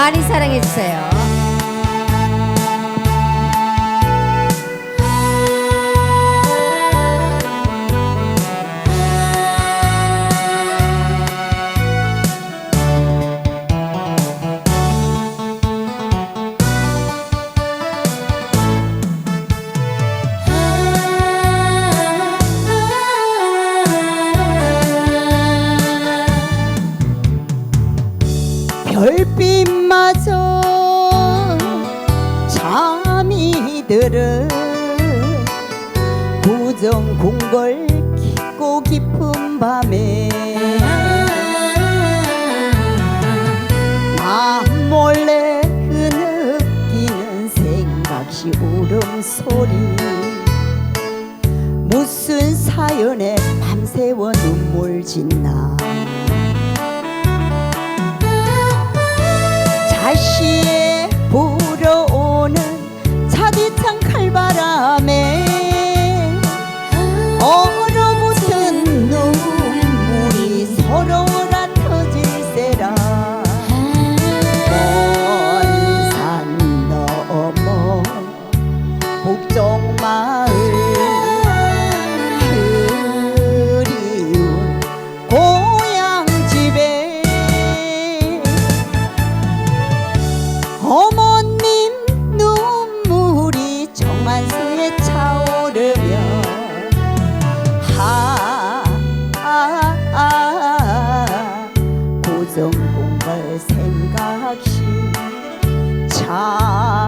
많이 사랑해주세요. 마저 잠이 들어 부정 궁궐 깊고 깊은 밤에 나 몰래 흐느끼는 생각이 울음소리 무슨 사연에 밤새워 눈물 짓나. baixinho. 고정 공갈 생각시 차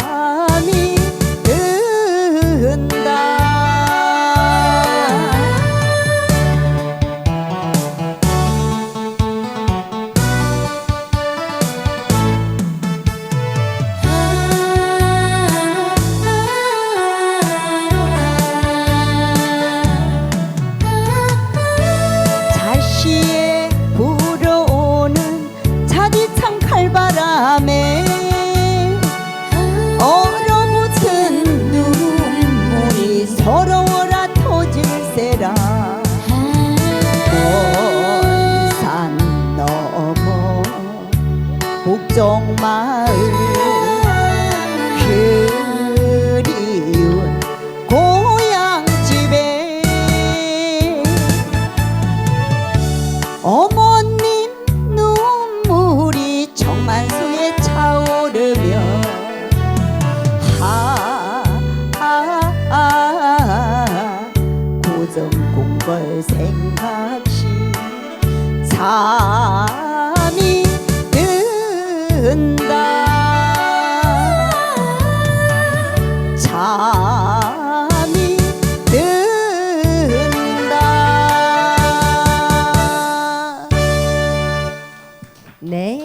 ah